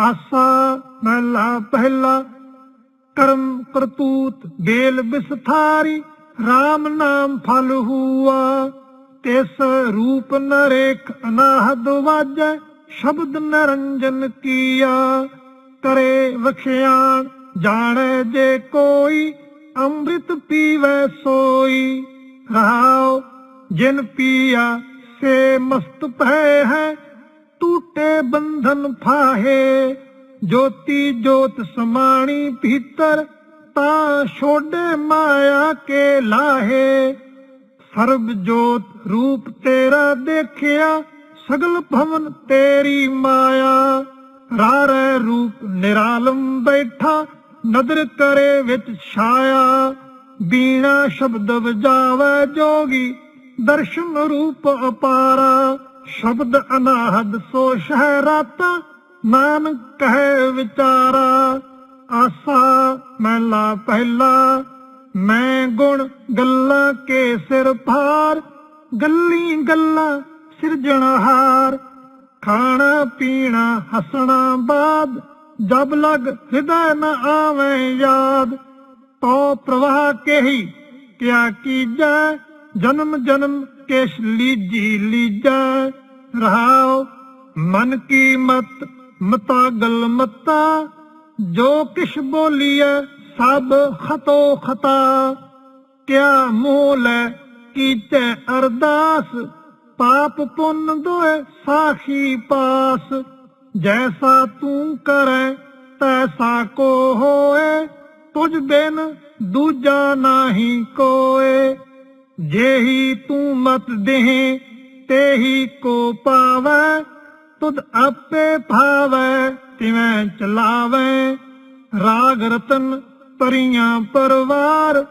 ਆਸਾ ਮਹਿਲਾ ਪਹਿਲਾ, ਕਰਮ ਕਰਤੂਤ ਬੇਲ ਬਿਸਥਾਰੀ RAM ਨਾਮ ਫਲ ਹੁਆ। ਤਿਸ ਰੂਪ ਨਰੇਖ ਅਨਾਹਦ ਵਾਜੈ, ਸ਼ਬਦ ਨਰੰਜਨ ਕੀਆ। ਕਰੇ ਵਖਿਆਣ ਜਾਣੈ ਜੇ ਕੋਈ, ਅੰਮ੍ਰਿਤ ਪੀਵੈ ਸੋਈ। ਰਹਾਉ, ਜਿਨ ਪੀਆ, ਸੇ ਮਸਤ ਭੈ ਹੈ ਟੂਟੇ ਬੰਧਨ ਫਾਹੇ, ਜੋਤੀ ਜੋਤ ਸਮਾਣੀ ਭੀਤਰ, ਤਾਂ ਛੋੜੇ ਮਾਇਆ ਕੇ ਲਾਹੇ। ਸਰਬ ਜੋਤ ਰੂਪ ਤੇਰਾ ਦੇਖਿਆ, ਸਗਲ ਭਵਨ ਤੇਰੀ ਮਾਇਆ। ਰਾਰੇ ਰੂਪ ਨਿਰਾਲਮ ਬੈਠਾ, ਨਦਰ ਕਰੇ ਵਿੱਚ ਛਾਇਆ। ਬੀਣਾ ਸ਼ਬਦ ਵਜਾਵੇ ਜੋਗੀ, ਦਰਸ਼ਨ ਰੂਪ ਅਪਾਰਾ। ਸ਼ਬਦ ਅਨਾਹਦ ਸੋ ਸ਼ਹਿਰਾਤਾ, ਨਾਨਕ ਕਹੇ ਵਿਚਾਰਾ, ਆਸਾ ਮਹਿਲਾ ਪਹਿਲਾ, ਮੈਂ ਗੁਣ ਗੱਲਾਂ ਕੇ ਸਿਰ ਭਾਰ, ਗੱਲੀ ਗੱਲਾਂ ਸਿਰਜਣਹਾਰ ਖਾਣਾ ਪੀਣਾ ਹੱਸਣਾ ਬਾਦ, ਜਬ ਲਗ ਹਿਰਦੈ ਨ ਆਵੇਂ ਯਾਦ, ਤੋ ਪ੍ਰਵਾਹ ਕੇਹੀ, ਕਿਆ ਕੀਜੈ, ਜਨਮ ਜਨਮ ਕੇਸ਼ ਲੀਜੀ ਲੀਜੈ। ਰਹਾਉ ਮਨ ਕੀ ਮਤ, ਮਤਾ ਗਲ ਮਤਾ, ਜੋ ਕਿਛ ਬੋਲੀਐ ਸਭ ਖਤੋ ਖਤਾ। ਕਿਆ ਮੋਲ ਕੀਤੇ ਅਰਦਾਸ, ਪਾਪ ਪੁੰਨ ਦੋਏ ਸਾਖੀ ਪਾਸ। ਜੈਸਾ ਤੂੰ ਕਰੈ, ਤੈਸਾ ਕੋ ਹੋਏ ਤੁਝ ਬਿਨ ਦੂਜਾ ਨਾਹੀ ਕੋਏ ਜਿਹੀ ਤੂੰ ਮਤ ਦੇਹ ਤੇਹੀ ਕੋ ਪਾਵੈ, ਤੁਧ ਆਪੇ ਭਾਵੈ, ਤਿਵੇਂ ਚਲਾਵੈ। ਰਾਗ ਰਤਨ ਪਰੀਆਂ ਪਰਵਾਰ,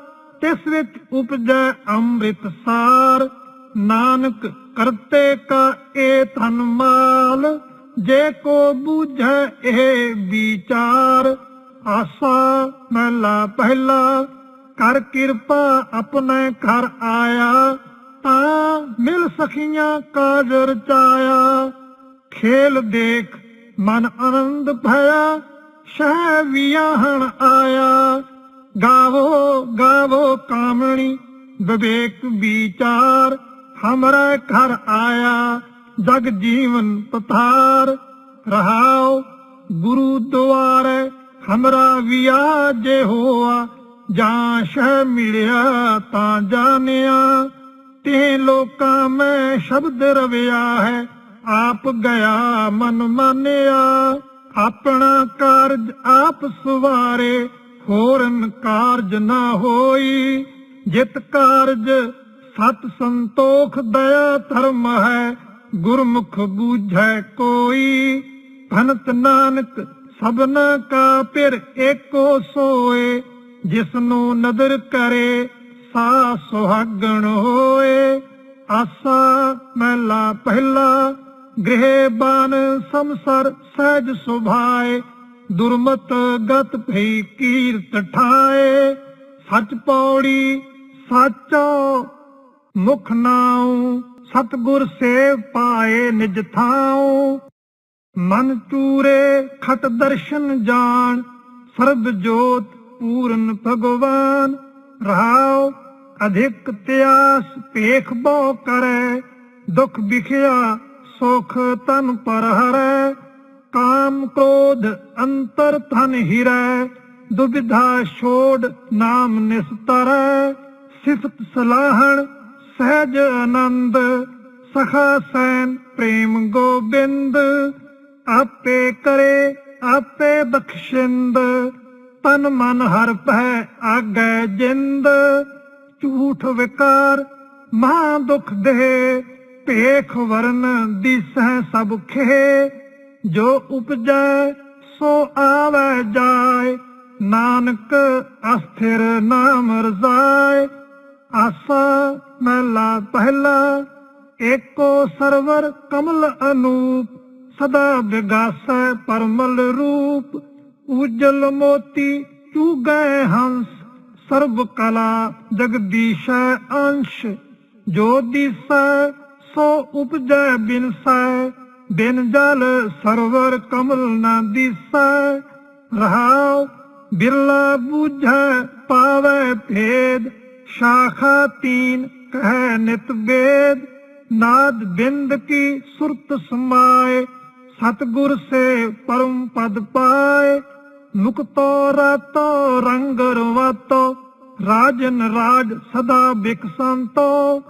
ਤਿਸ ਵਿੱਚ ਉਪਜੈ ਅੰਮ੍ਰਿਤ ਸਾਰ। ਨਾਨਕ ਕਰਤੇ ਕਾ ਏ ਧਨ ਮਾਲ, ਜੇ ਕੋ ਬੂਝੈ ਇਹ ਵਿਚਾਰ। ਆਸਾ ਮਹਿਲਾ ਪਹਿਲਾ, ਕਰ ਕਿਰਪਾ ਆਪਣੇ ਘਰ ਆਇਆ। ਤਾਂ ਮਿਲ ਸਖੀਆਂ ਕਾਜ ਰਚਾਇਆ ਖੇਲ ਦੇਖ ਮਨ ਆਨੰਦ ਭਇਆ ਸ਼ਹਿ ਵਿਆਹਣ ਆਇਆ। ਗਾਵੋ ਗਾਵੋ ਕਾਮਣੀ, ਵਿਵੇਕ ਵਿਚਾਰ, ਹਮਰਾ ਘਰ ਆਇਆ, ਜਗ ਜੀਵਨ ਪਥਾਰ। ਰਹਾਓ, ਗੁਰੂ ਦੁਆਰੇ ਹਮਰਾ ਵਿਆਹ ਜੇ ਹੋਆ, ਜਾਂ ਸ਼ਹਿ ਮਿਲਿਆ ਤਾਂ ਜਾਣਿਆ। ਤੇ ਲੋਕਾਂ ਮੈਂ ਸ਼ਬਦ ਰਵਿਆ ਹੈ। ਆਪ ਗਿਆ ਮਨ ਮਾਨਿਆ। ਆਪਣਾ ਕਾਰਜ ਆਪ ਸਵਾਰੇ, ਹੋਰਨ ਕਾਰਜ ਨਾ ਹੋਈ। ਜਿਤ ਕਾਰਜ ਸਤ ਸੰਤੋਖ ਦਇਆ ਧਰਮ ਹੈ, ਗੁਰਮੁਖ ਬੂਝੈ ਕੋਈ। ਭਨਤ ਨਾਨਕ ਸਭਨਾ ਕਾ ਪਿਰ ਏਕੋ ਸੋਏ ਜਿਸ ਨੂੰ ਨਦਰ ਕਰੇ ਸਾ ਸੁਹਾਗਣ ਹੋਏ, ਆਸਾ ਮਹਿਲਾ ਪਹਿਲਾ, ਗ੍ਰਹਿ ਬਾਨ ਸੰਸਰ ਸਹਿਜ ਸੁਭਾਏ, ਦੁਰਮਤ ਗਤ ਭਈ ਕੀਰਤ ਠਾਏ। ਸੱਚ ਪੌੜੀ, ਸਾਚੋ ਮੁਖ ਨਾਉ, ਸਤਗੁਰ ਸੇਵ ਪਾਏ ਨਿਜ ਥਾਉ। ਮਨ ਚੂਰੇ ਖਟ ਦਰਸ਼ਨ ਜਾਣ, ਸਰਬ ਜੋਤ ਪੂਰਨ ਭਗਵਾਨ। ਰਹਾਉ, ਅਧਿਕ ਤਿਆਸ ਭੇਖ ਬੋ ਕਰੈ, ਦੁਖ ਵਿਖਿਆ ਸੁਖ ਤਨ ਪਰ ਹਰੈ, ਕਾਮ ਕ੍ਰੋਧ ਅੰਤਰ ਧਨ ਹਿਰੈ ਦੁਬਿਧਾ ਛੋੜ ਨਾਮ ਨਿਸਤਰੈ, ਸਿਫਤ ਸਲਾਹਣ ਸਹਿਜ ਆਨੰਦ, ਸਖਾ ਸੈਨ ਪ੍ਰੇਮ ਗੋਬਿੰਦ, ਆਪੇ ਕਰੇ, ਆਪੇ ਬਖਸ਼ਿੰਦ। ਤਨ ਮਨ ਹਰ ਪੈ ਆਗੈ ਜਿੰਦ, ਝੂਠ ਵਿਕਾਰ, ਮਹਾ ਦੁਖ ਦੇ ਭੇਖ ਵਰਨ ਦਿਸੈ ਸਭ ਖੇ। ਜੋ ਉਪਜੈ, ਸੋ ਆਵੈ ਜਾਏ, ਨਾਨਕ ਅਸਥਿਰ ਨਾਮ ਰਜ਼ਾਏ। ਆਸਾ ਮਹਿਲਾ ਪਹਿਲਾ, ਏਕੋ ਸਰਵਰ ਕਮਲ ਅਨੂਪ, ਸਦਾ ਵਿਗਾਸੈ ਪਰਮਲ ਰੂਪ। ਉਜਲ ਮੋਤੀ ਚੂਗੈ ਹੰਸ, ਸਰਬ ਕਲਾ ਜਗਦੀਸ਼ੈ ਅੰਸ਼। ਜੋ ਦਿਸੈ, ਸੋ ਉਪਜੈ ਬਿਨਸੈ, ਬਿਨ ਜਲ ਸਰਵਰ ਕਮਲ ਨਾ ਦਿਸੈ। ਰਹਾਉ ਬਿਰਲਾ ਬੁਝੈ, ਪਾਵੈ ਭੇਦ, ਸ਼ਾਖਾ ਤੀਨ ਕਹਿ ਨਿਤ ਵੇਦ। ਨਾਦ ਬਿੰਦ ਕੀ ਸੁਰਤ ਸਮਾਏ, ਸਤਗੁਰ ਸੇ ਪਰਮ ਪਦ ਪਾਏ। ਮੁਕਤੋ ਰਾਤੋ ਰੰਗ ਰਵਾਤੋ ਰਾਜਨ ਰਾਜ ਸਦਾ ਬਿਕਸੰਤੋ।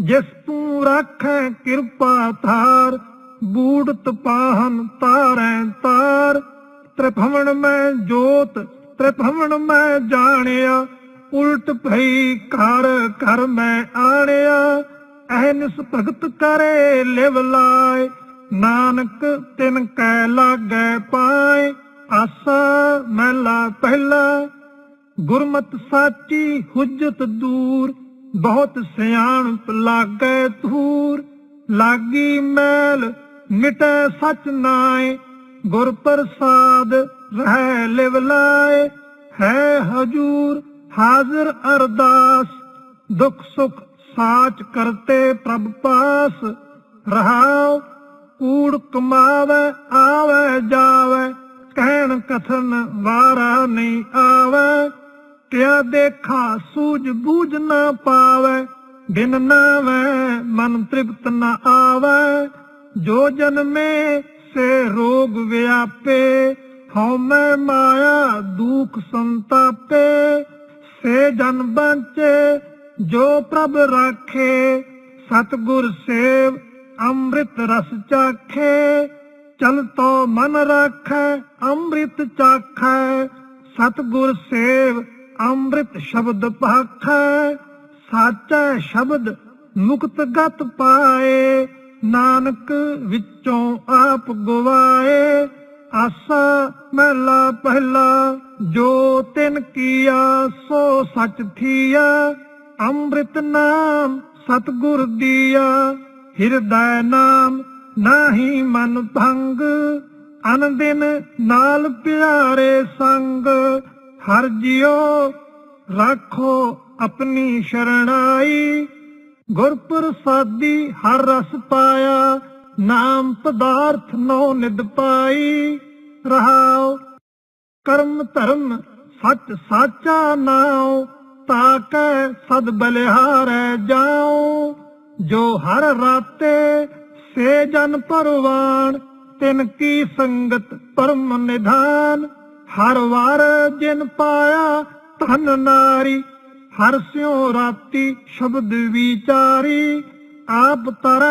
ਜਿਸ ਤੂੰ ਰਾਖੈ ਕਿਰਪਾ ਧਾਰ, ਬੂੜਤ ਪਾਹਨ ਤਾਰੈ ਤਾਰ। ਤ੍ਰਿਭਵਨ ਮੈਂ ਜੋਤ, ਤ੍ਰਿਭਵਨ ਮੈਂ ਜਾਣਿਆ। ਉਲਟ ਭਈ ਕਰ ਘਰ ਮੈਂ ਆਣਿਆ। ਐਨਸ ਭਗਤ ਕਰੇ ਲਿਵ ਲਾਏ। ਨਾਨਕ ਤਿਨ ਕੈ ਲਾਗੈ ਪਾਏ। ਆਸਾ ਮਹਿਲਾ ਪਹਿਲਾ, ਗੁਰਮਤ ਸਾਚੀ ਹੁਜਤ ਦੂਰ, ਬਹੁਤ ਸਿਆਣਪ ਲਾਗੈ ਧੂਰ। ਲਾਗੀ ਮੈਲ ਮਿਟੈ ਸਚ ਨਾਏ, ਗੁਰ ਪ੍ਰਸਾਦ ਰਹਿ ਲਿਵ ਲਾਏ। ਹੈ ਹਜੂਰ ਹਾਜ਼ਰ ਅਰਦਾਸ, ਦੁਖ ਸੁਖ ਸਾਚ ਕਰਤੇ ਪ੍ਰਭ ਪਾਸ। ਰਹਾਉ, ਕੂੜ ਕਮਾਵੇ, ਆਵੇ, ਜਾਵੇ। ਕਹਿਣ ਕਥਨ ਵਾਰਾ ਨਹੀਂ ਆਵੇ, ਕਿਆ ਦੇਖਾ ਸੂਝ ਬੂਝ ਨਾ ਪਾਵੇ ਦਿਨ ਨਾਵੇ ਮਨ ਤ੍ਰਿਪਤ ਨਾ ਆਵੇ। ਜੋ ਜਨਮੇ ਸੇ ਰੋਗ ਵਿਆਪੇ, ਹਉ ਮੈਂ ਮਾਇਆ ਦੁਖ ਸੰਤਾਪੇ। ਸੇ ਜਨ ਬੰਚੇ, ਜੋ ਪ੍ਰਭ ਰਾਖੇ, ਸਤਗੁਰ ਸੇਵ ਅੰਮ੍ਰਿਤ ਰਸ ਚਾਖੇ। ਚਲ ਤੋ ਮਨ ਰਾਖੈ, ਅੰਮ੍ਰਿਤ ਚਾਖੈ। ਸਤਗੁਰ ਸੇਵ, ਅੰਮ੍ਰਿਤ ਸ਼ਬਦ ਭਾਖੈ ਸਾਚੈ ਸ਼ਬਦ ਮੁਕਤ ਗਤ ਪਾਏ। ਨਾਨਕ ਵਿੱਚੋਂ ਆਪ ਗਵਾਏ। ਆਸਾ ਮਹਿਲਾ ਪਹਿਲਾ, ਜੋ ਤਿਨ ਕੀਆ, ਸੋ ਸਚ ਥੀਆ। ਅੰਮ੍ਰਿਤ ਨਾਮ ਸਤਗੁਰ ਦੀਆ, ਹਿਰਦੈ ਨਾਮ ਨਾਹੀ ਮਨ ਭੰਗ ਅਣਦਿਨ ਨਾਲ ਪਿਆਰੇ ਸੰਗ। ਹਰ ਜਿਉ ਰੱਖੋ ਆਪਣੀ ਸ਼ਰਣਾਈ। ਗੁਰ ਪ੍ਰਸਾਦੀ ਹਰ ਰਸ ਪਾਇਆ, ਨਾਮ ਪਦਾਰਥ ਨੋ ਨਿਦ ਪਾਈ। ਰਹਾਉ, ਕਰਮ ਧਰਮ ਸੱਚ ਸਾਚਾ ਨਾਉ ਤਾਕੈ ਸਦ ਬਲਿਹਾਰੈ ਜਾਉ। ਜੋ ਹਰ ਰਾਤੇ ਸੇ ਜਨ ਪਰਵਾਨ ਤਿਨ ਕੀ ਸੰਗਤ ਪਰਮ ਨਿਧਾਨ। ਹਰ ਵਾਰ ਜਿਨ ਪਾਇਆ ਧਨ ਨਾਰੀ, ਹਰ ਸਿਉ ਰਾਤੀ ਸ਼ਬਦ ਵਿਚਾਰੀ। ਆਪ ਤਰ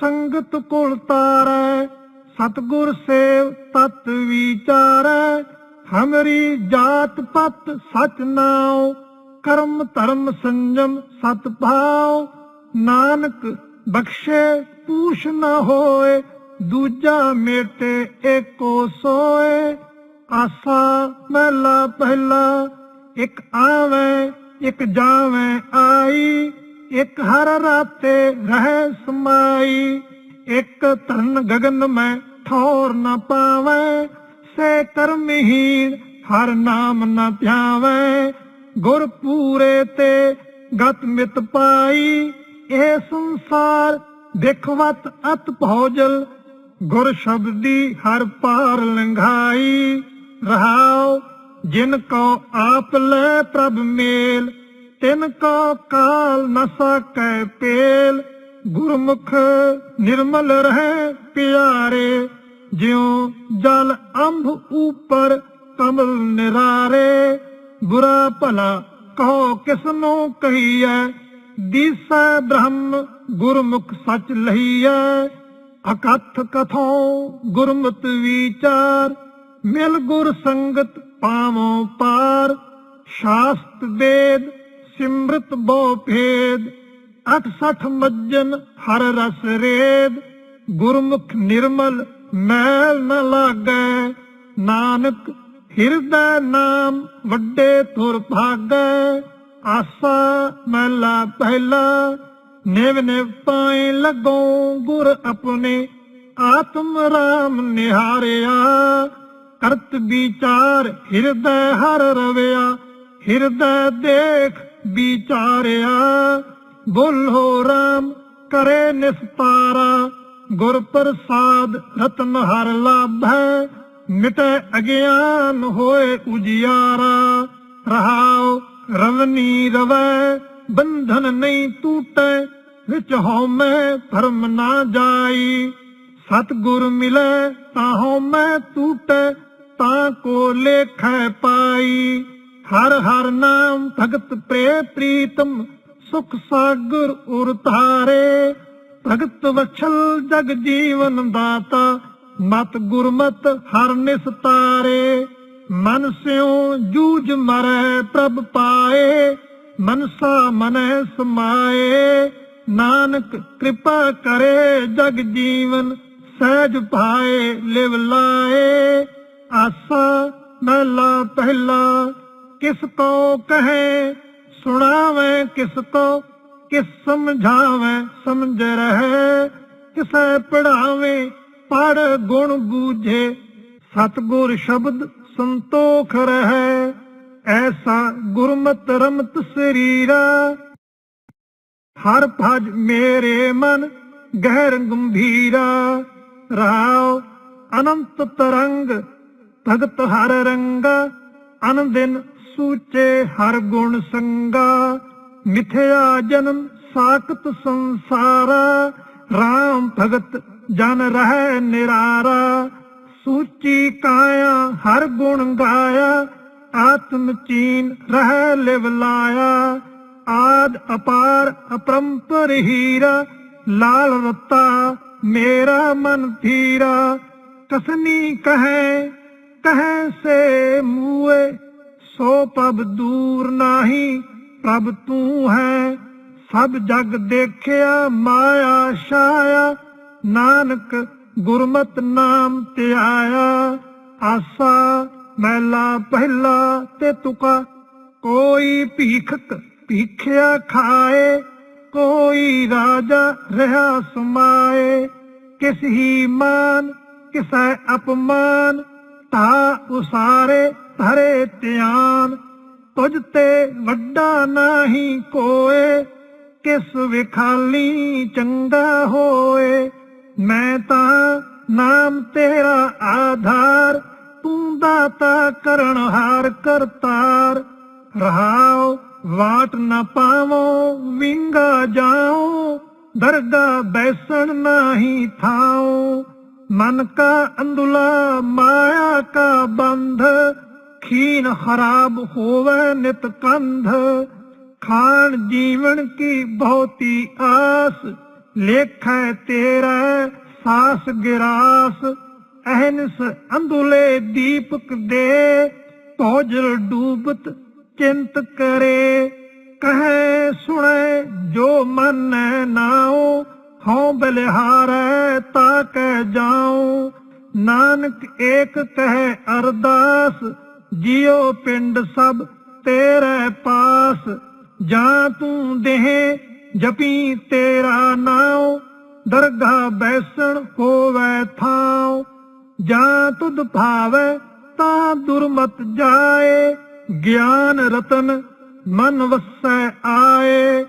ਸੰਗਤ ਕੁਲ ਤਾਰੈ, ਸਤਗੁਰ ਸੇਵ ਤਤ ਵਿਚਾਰੈ। ਹਮਰੀ ਜਾਤ ਪਤ ਸਚ ਨਾਉ, ਕਰਮ ਧਰਮ ਸੰਜਮ ਸਤ ਭਾਉ। ਨਾਨਕ ਬਖਸ਼ੇ, ਪੂਛ ਨਾ ਹੋਏ, ਦੂਜਾ ਮੇਟੇ ਏਕੋ ਸੋਏ। ਆਸਾ ਮਹਿਲਾ ਪਹਿਲਾ, ਇੱਕ ਆਵੇ, ਇੱਕ ਜਾਵੇ ਆਈ। ਇੱਕ ਹਰ ਰਾਤੇ ਰਹਿ ਸਮਾਈ, ਇੱਕ ਧਨ ਗਗਨ ਮੈਂ ਠੌਰ ਨ ਪਾਵੇ। ਸੇ ਕਰਮਹੀਣ ਹਰ ਨਾਮ ਨਾ ਧਿਆਵੇ। ਗੁਰ ਪੂਰੇ ਤੇ ਗਤ ਮਿਤ ਪਾਈ। ਇਹ ਸੰਸਾਰ ਦੇਖਵਤ ਅਤ ਭੌਜਲ, ਗੁਰ ਸ਼ਬਦੀ ਹਰ ਪਾਰ ਲੰਘਾਈ। ਰਹਾਉ, ਜਿਨ ਕੋ ਆਪ ਲੈ ਪ੍ਰਭ ਮੇਲ, ਤਿਨ ਕੋ ਕਾਲ ਨ ਸਕੈ ਪੇਲ। ਗੁਰਮੁਖ ਨਿਰਮਲ ਰਹਿ ਪਿਆਰੇ, ਜਿਉ ਜਲ ਅੰਭ ਉਪਰ ਕਮਲ ਨਿਰਾਰੇ। ਬੁਰਾ ਭਲਾ ਕਹੋ ਕਿਸ ਨੂੰ ਕਹੀਐ ਦੀਸੈ ਬ੍ਰਹਮ ਗੁਰਮੁਖ ਸਚ ਲਹੀਐ, ਅਕਥ ਕਥੋਂ ਗੁਰਮਤਿ ਵਿਚਾਰ, ਮਿਲ ਗੁਰ ਸੰਗਤ ਪਾਵੋ ਪਾਰ, ਸ਼ਾਸਤ ਵੇਦ ਸਿਮਰਤ ਬੋ ਭੇਦ 68 ਮੱਜਨ ਹਰ ਰਸ ਰੇਦ, ਗੁਰਮੁਖ ਨਿਰਮਲ ਮੈਲ ਨ ਲਾਗੈ, ਨਾਨਕ ਹਿਰਦੈ ਨਾਮ ਵੱਡੇ ਤੁਰ ਭਾਗੈ। ਆਸਾ ਮਹਿਲਾ ਪਹਿਲਾ, ਨਿਵ ਨਿਵ ਪਾਏ ਲੱਗੋ ਗੁਰ ਆਪਣੇ, ਆਤਮ ਰਾਮ ਨਿਹਾਰਿਆ। ਕਰਤ ਵਿਚਾਰ ਹਿਰਦੈ ਹਰ ਰਵਿਆ, ਹਿਰਦੈ ਦੇਖ ਵਿਚਾਰਿਆ। ਬੋਲੋ ਰਾਮ, ਕਰੇ ਨਿਸਤਾਰਾ ਗੁਰ ਪ੍ਰਸਾਦ ਰਤਨ ਹਰ ਲਾਭੈ, ਮਿਟੈ ਅਗਿਆਨ ਹੋਏ ਉਜਿਆਰਾ। ਰਹਾਓ ਰਵਨੀ ਰਵੈ ਬੰਧਨ ਨਹੀਂ ਟੂਟੈ, ਵਿੱਚ ਹਉਮੈ ਭਰਮ ਨਾ ਜਾਈ। ਸਤਿਗੁਰ ਮਿਲੈ ਤਾਂ ਹਉਮੈ ਟੂਟੈ, ਤਾਂ ਕੋ ਲੇਖੈ ਪਾਈ। ਹਰ ਹਰ ਨਾਮ ਭਗਤ ਪ੍ਰੇ ਪ੍ਰੀਤਮ, ਸੁਖ ਸਾਗਰ ਉਰ ਧਾਰੇ। ਭਗਤ ਵਛਲ ਜਗ ਜੀਵਨ ਦਾਤਾ, ਮਤ ਗੁਰਮਤ ਹਰ ਨਿਸਤਾਰੇ। ਮਨ ਸਿਉ ਜੂਝ ਮਰੈ ਪ੍ਰਭ ਪਾਏ, ਮਨਸਾ ਮਨੈ ਸਮਾਏ। ਨਾਨਕ ਕਿਰਪਾ ਕਰੇ ਜਗ ਜੀਵਨ, ਸਹਿਜ ਭਾਏ ਲਿਵ ਲਾਏ। ਆਸਾ ਮਹਿਲਾ ਪਹਿਲਾ, ਕਿਸ ਕੋ ਕਹੇ, ਸੁਣਾਵੇ ਕਿਸ ਕੋ, ਕਿਸ ਸਮਝਾਵੇ ਸਮਝ ਰਹੇ। ਕਿਸੈ ਪੜਾਵੇ ਪੜ ਗੁਣ ਬੂਝੇ, ਸਤਗੁਰ ਸ਼ਬਦ ਸੰਤੋਖ ਰਹੇ, ਐਸਾ ਗੁਰਮਤ ਰਮਤ ਸਰੀਰਾ। ਹਰ ਭਜ ਮੇਰੇ ਮਨ ਗਹਿਰ ਗੰਭੀਰਾ। ਰਾਉ ਅਨੰਤ ਤਰੰਗ, ਭਗਤ ਹਰ ਰੰਗ। ਅਨੰਦਿਨ ਸੂਚੇ ਹਰ ਗੁਣ ਸੰਗਾ। ਮਿਥਿਆ ਜਨਮ ਸਾਖਤ ਸੰਸਾਰਾ। RAM ਭਗਤ ਜਨ ਰਹਿ ਨਿਰਾਰਾ। ਸੂਚੀ ਕਾਇਆ, ਹਰ ਗੁਣ ਗਾਇਆ, ਆਤਮ ਚੀਨ ਰਹਿ ਲਿਵ ਲਾਇਆ। ਆਦ ਅਪਾਰ ਅਪਰੰਪਰ ਹੀਰਾ, ਲਾਲ ਰਤਾ ਮੇਰਾ ਮਨ ਥੀਰਾ ਕਸਨੀ ਕਹੈ ਕਹੈ ਸੇ ਮੂਏ, ਸੋ ਪਬ ਦੂਰ ਨਾਹੀ ਪ੍ਰਭ ਤੂੰ ਹੈ। ਸਭ ਜਗ ਦੇਖਿਆ ਮਾਇਆ ਛਾਇਆ, ਨਾਨਕ ਗੁਰਮਤ ਨਾਮ ਤੇ ਆਇਆ, ਆਸਾ ਮਹਿਲਾ ਪਹਿਲਾ ਤੇ ਤੁਕਾ। ਕੋਈ ਭੀਖਕ ਭੀਖਿਆ ਖਾਏ, ਕੋਈ ਰਾਜਾ ਰਹਾ ਸਮਾਏ। ਕਿਸ ਹੀ ਮਾਨ, ਕਿਸੈ ਅਪਮਾਨ ਤਾ ਉਸਾਰੇ ਧਰੇ ਧਿਆਨ। ਤੁਝ ਤੇ ਵੱਡਾ ਨਹੀਂ ਕੋਏ, ਕਿਸ ਵਿਖਾਲੀ ਚੰਗਾ ਹੋਏ। ਮੈਂ ਤਾਂ ਨਾਮ ਤੇਰਾ ਆਧਾਰ, ਤੂੰ ਦਾਤਾ ਕਰਨ ਹਾਰ ਕਰਤਾਰ। ਰਹਾਉ ਵਾਟ ਨਾ ਪਾਵੋ, ਵਿੰਗਾ ਜਾਉ, ਦਰਗਾ ਬੈਸਣ ਨਹੀਂ ਥਾਉ। ਮਨ ਕਾ ਅੰਦੁਲਾ ਮਾਇਆ ਕਾ ਬੰਧ, ਖੀਨ ਖਰਾਬ ਹੋਵੇ ਨਿਤ ਕੰਧ। ਖਾਨ ਜੀਵਨ ਕੀ ਬਹੁਤੀ ਆਸ ਲੇਖੈ ਤੇਰਾ ਸਾਸ ਗਿਰਾਸ, ਅਹਨਸ ਅੰਦੁਲੇ ਦੀਪਕ ਦੇ ਭੋਜਲ ਡੂਬਤ ਚਿੰਤ ਕਰੇ। ਕਹੈ, ਸੁਣੇ, ਜੋ ਮਨ ਨਾਉ, ਹਉ ਬਲਿਹਾਰੈ ਤਾ ਕਹਿ ਜਾਉ। ਨਾਨਕ ਏਕ ਕਹੈ ਅਰਦਾਸ, ਜਿਉ ਪਿੰਡ ਸਭ ਤੇਰੇ ਪਾਸ। ਜਾਂ ਤੂੰ ਦੇਹ ਜਪੀ ਤੇਰਾ ਨਾਉ ਦਰਗਾ ਬੈਸਣ ਹੋਵੇ ਥਾਉ। ਜਾਂ ਤੁਧ ਭਾਵੇ ਤਾਂ ਦੁਰਮਤ ਜਾਏ, ਗਿਆਨ ਰਤਨ ਮਨ ਵਸੈ ਆਏ।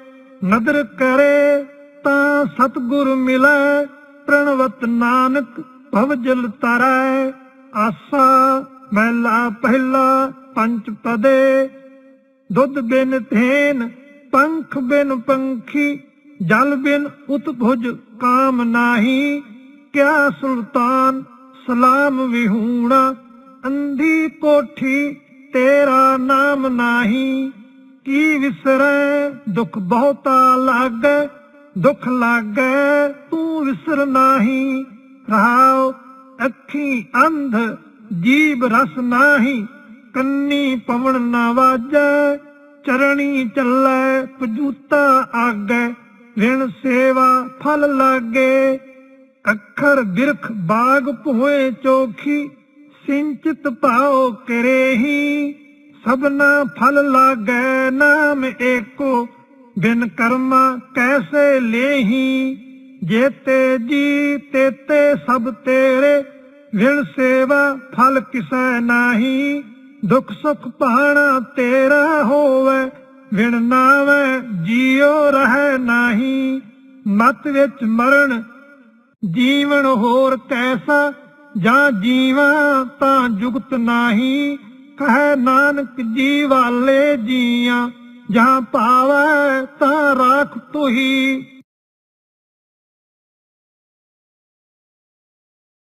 ਨਦਰ ਕਰੇ ਤਾਂ ਸਤਗੁਰ ਮਿਲੈ, ਪ੍ਰਣਵਤ ਨਾਨਕ ਭਵ ਜਲ ਤਰੈ। ਆਸਾ ਮਹਿਲਾ ਪਹਿਲਾ ਪੰਚ ਪਦੇ, ਦੁੱਧ ਬਿਨ ਥੇਨ ਪੰਖ ਬਿਨ ਪੰਖੀ, ਜਲ ਬਿਨ ਉਤਭੁਜ ਕਾਮ ਨਾਹੀ। ਕਿਆ ਸੁਲਤਾਨ, ਸਲਾਮ ਵਿਹੂਣਾ, ਅੰਧੀ ਕੋਠੀ ਤੇਰਾ ਨਾਮ ਨਾਹੀ। ਕੀ ਵਿਸਰੈ, ਦੁਖ ਬਹੁਤਾ ਲਾਗੈ, ਦੁਖ ਲਾਗੈ, ਤੂੰ ਵਿਸਰ ਨਾਹੀ। ਰਹਾਉ ਅੱਖੀ ਅੰਧ ਜੀਬ ਰਸ ਨਾਹੀ। ਕੰਨੀ ਪਵਣ ਨਾ ਵਾਜੈ ਚਰਣੀ ਚੱਲੈ ਪਜੂਤਾ ਆਗੈ, ਰਿਣ ਸੇਵਾ ਫਲ ਲਾਗੇ। ਅੱਖਰ ਬਿਰਖ ਬਾਗ ਭੋਏ ਚੋਖੀ, ਸਿੰਚਿਤ ਭਾਉ ਕਰੇਹੀ। ਸਭਨਾ ਫਲ ਲਾਗੈ ਨਾਮ ਏਕੋ, ਬਿਨ ਕਰਮਾ ਕੈਸੇ ਲੇਹੀ। ਜੇਤੇ ਜੀ ਤੇਤੇ ਸਭ ਤੇਰੇ ਵਿਣ ਸੇਵਾ ਫਲ ਕਿਸੈ ਨਾਹੀ। ਦੁੱਖ ਸੁਖ ਪਾਣਾ ਤੇਰਾ ਹੋਵੇ, ਵਿਣ ਨਾਵੇਂ ਜੀਉ ਰਹਿ ਨਾਹੀ। ਮਤ ਵਿੱਚ ਮਰਨ, ਜੀਵਨ ਹੋਰ ਕੈਸਾ, ਜਾਂ ਜੀਵਾਂ ਤਾਂ ਜੁਗਤ ਨਾਹੀ। ਕਹੈ ਨਾਨਕ ਜੀ ਵਾਲੇ ਜੀਆਂ, ਜਾਂ ਪਾਵੈ ਤਾਂ ਰਾਖ ਤੁਹੀ।